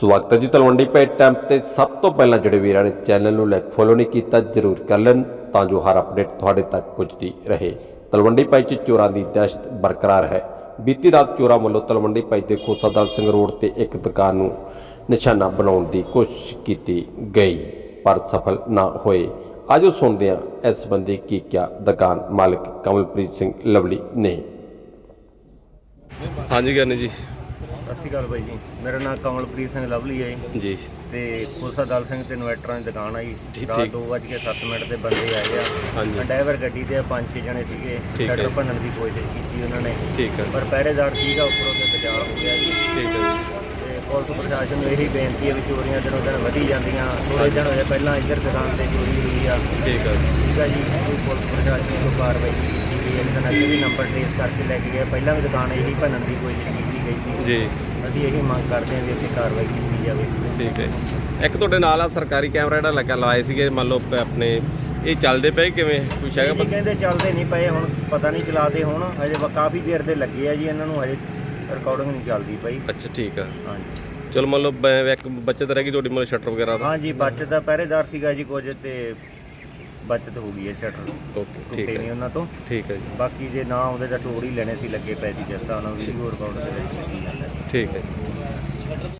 ਸਵਾਗਤ ਹੈ ਜੀ ਤਲਵੰਡੀ ਪੇ ਟੈਂਪ ਤੇ। ਸਭ ਤੋਂ ਪਹਿਲਾਂ ਜਿਹੜੇ ਵੀਰਾਂ ਨੇ ਚੈਨਲ ਨੂੰ ਲਾਈਕ ਫੋਲੋ ਨਹੀਂ ਕੀਤਾ, ਜਰੂਰ ਕਰ ਲੈਣ ਤਾਂ ਜੋ ਹਰ ਅਪਡੇਟ ਤੁਹਾਡੇ ਤੱਕ ਪਹੁੰਚਦੀ ਰਹੇ। ਤਲਵੰਡੀ ਪਾਈ 'ਚ ਚੋਰਾਂ ਦੀ ਦਹਿਸ਼ਤ ਬਰਕਰਾਰ ਹੈ। ਬੀਤੀ ਰਾਤ ਚੋਰਾਂ ਵੱਲੋਂ ਤਲਵੰਡੀ ਪਾਈ ਦੇ ਖੋਸਾਦਲ ਸਿੰਘ ਰੋਡ ਤੇ ਇੱਕ ਦੁਕਾਨ ਨੂੰ ਨਿਸ਼ਾਨਾ ਬਣਾਉਣ ਦੀ ਕੋਸ਼ਿਸ਼ ਕੀਤੀ ਗਈ, ਪਰ ਸਫਲ ਨਾ ਹੋਏ। ਆਜੋ ਸੁਣਦੇ ਹਾਂ ਇਸ ਸੰਬੰਧੀ ਕੀ ਕਿਹਾ ਦੁਕਾਨ ਮਾਲਕ ਕਮਲਪ੍ਰੀਤ ਸਿੰਘ ਲਵਲੀ ਨੇ। ਹਾਂਜੀ ਗਿਆਨੀ ਜੀ। ਸਤਿ ਸ਼੍ਰੀ ਅਕਾਲ ਬਾਈ ਜੀ। ਮੇਰਾ ਨਾਮ ਕਮਲਪ੍ਰੀਤ ਸਿੰਘ ਲਵਲੀ ਹੈ ਜੀ। ਜੀ। ਤੇ ਖੋਸਾ ਦਲ ਸਿੰਘ ਤੇ ਇਨਵੈਟਰਾਂ ਦੀ ਦੁਕਾਨ ਆ ਜੀ। ਰਾਤ ਠੀਕ। 2:07 ਮਿੰਟ ਦੇ ਬੰਦੇ ਆਏ ਆ। ਹਾਂਜੀ। ਡਰਾਈਵਰ ਗੱਡੀ ਤੇ ਪੰਜ ਛੇ ਜਣੇ ਸੀਗੇ। ਹੈ। ਸ਼ਟਰ ਭੰਨਣ ਦੀ ਕੋਸ਼ਿਸ਼ ਕੀਤੀ ਉਹਨਾਂ ਨੇ। ਠੀਕ ਹੈ। ਪਰ ਪਹਿਰੇਦਾਰ ਸੀਗਾ ਉੱਪਰੋਂ ਤੇ ਬਚਾਅ ਹੋ ਗਿਆ ਜੀ। ਠੀਕ ਹੈ। ਤੇ ਪੁਲਿਸ ਪ੍ਰਸ਼ਾਸਨ ਨੂੰ ਇਹੀ ਬੇਨਤੀ ਹੈ ਵੀ ਚੋਰੀਆਂ ਦਿਨੋਂ ਦਿਨ ਵਧੀ ਜਾਂਦੀਆਂ। ਥੋੜੇ ਦਿਨ ਹੋਏ ਪਹਿਲਾਂ ਇੱਧਰ ਦੁਕਾਨ ਤੇ ਚੋਰੀ ਹੋਈ ਆ। ਠੀਕ ਹੈ। ਠੀਕ ਆ ਜੀ। ਕੋਈ ਪੁਲਿਸ ਪ੍ਰਸ਼ਾਸਨ ਤੋਂ ਕਾਰਵਾਈ ਵੀ ਨੰਬਰ ਟ੍ਰੇਸ ਕਰਕੇ ਲੈ ਕੇ ਗਏ ਪਹਿਲਾਂ ਵੀ ਦੁਕਾਨ ਇਹੀ ਭੰਨਣ ਦੀ ਕੋਸ਼ਿਸ਼ ਕੀਤੀ ਗਈ ਸੀ। ਜੀ। ਅਸੀਂ ਇਹੀ ਮੰਗ ਕਰਦੇ ਹਾਂ ਵੀ ਇੱਥੇ ਕਾਰਵਾਈ ਕੀਤੀ ਜਾਵੇ। ਠੀਕ ਹੈ। ਇੱਕ ਤੁਹਾਡੇ ਨਾਲ ਆ ਸਰਕਾਰੀ ਕੈਮਰਾ ਜਿਹੜਾ ਲੱਗਾ ਲਾਏ ਸੀਗੇ ਮੰਨ ਲਓ ਪ- ਆਪਣੇ ਇਹ ਚੱਲਦੇ ਪਏ ਕਿਵੇਂ? ਕੁਛ ਹੈਗਾ ਪਤਾ ਕਹਿੰਦੇ ਚੱਲਦੇ ਨਹੀਂ ਪਏ ਹੁਣ ਪਤਾ ਨਹੀਂ ਚਲਾਦੇ ਹੁਣ। ਹਜੇ ਵਾ- ਕਾਫੀ ਦੇਰ ਦੇ ਲੱਗੇ ਆ ਜੀ ਇਹਨਾਂ ਨੂੰ ਹਜੇ ਰਿਕਾਰਡਿੰਗ ਨਹੀਂ ਚੱਲਦੀ ਪਈ। ਅੱਛਾ ਠੀਕ ਆ। ਹਾਂਜੀ। ਚਲੋ ਮੰਨ ਲਓ ਬ- ਇੱਕ ਬੱਚਤ ਰਹਿ ਗਈ ਤੁਹਾਡੀ ਮੰਨ ਲਓ ਸ਼ਟਰ ਵਗੈਰਾ ਦਾ ਹਾਂਜੀ ਬਚਤ ਦਾ ਪਹਿਰੇਦਾਰ ਸੀਗਾ ਜੀ ਕੁਝ ਤੇ ਬਚਤ ਹੋ ਗਈ ਹੈ ਸ਼ਟਰ ਓਕੇ ਠੀਕ ਟੁੱਟੇ ਨਹੀਂ ਹੈ ਉਹਨਾਂ ਤੋਂ। ਠੀਕ ਹੈ ਜੀ। ਬਾਕੀ ਜੇ ਨਾ ਆਉਂਦੇ ਤਾਂ ਟੋੜ ਹੀ ਲੈਣੇ ਸੀ ਲੱਗੇ ਪੈ ਸੀ ਜਿਸ ਤਾਂ ਉਹਨਾਂ ਨੂੰ ਵੀਡੀਓ ਰਿਕਾਰਡ ਦੇ ਵਿੱਚ ਲੱਗੀ ਜਾਂਦਾ। ਠੀਕ ਹੈ ਜੀ।